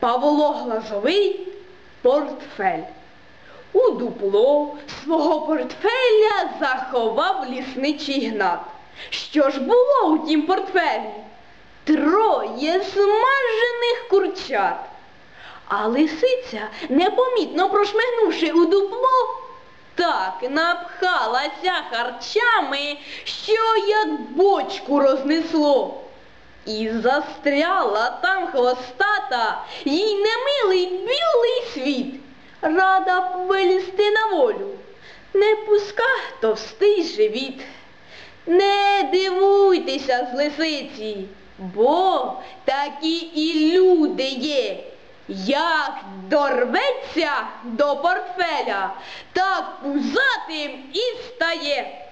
Павло Глазовий портфель. У дупло свого портфеля заховав лісничий гнат. Що ж було у тім портфелі? Троє смажених курчат. А лисиця, непомітно прошмигнувши у дупло, так напхалася харчами, що як бочку рознесло. І застряла там хвостата, їй немилий білий світ. Рада б вилізти на волю, не пуска товстий живіт. Не дивуйтеся з лисиці, бо такі і люди є. Як дорветься до портфеля, так пузатим і стає.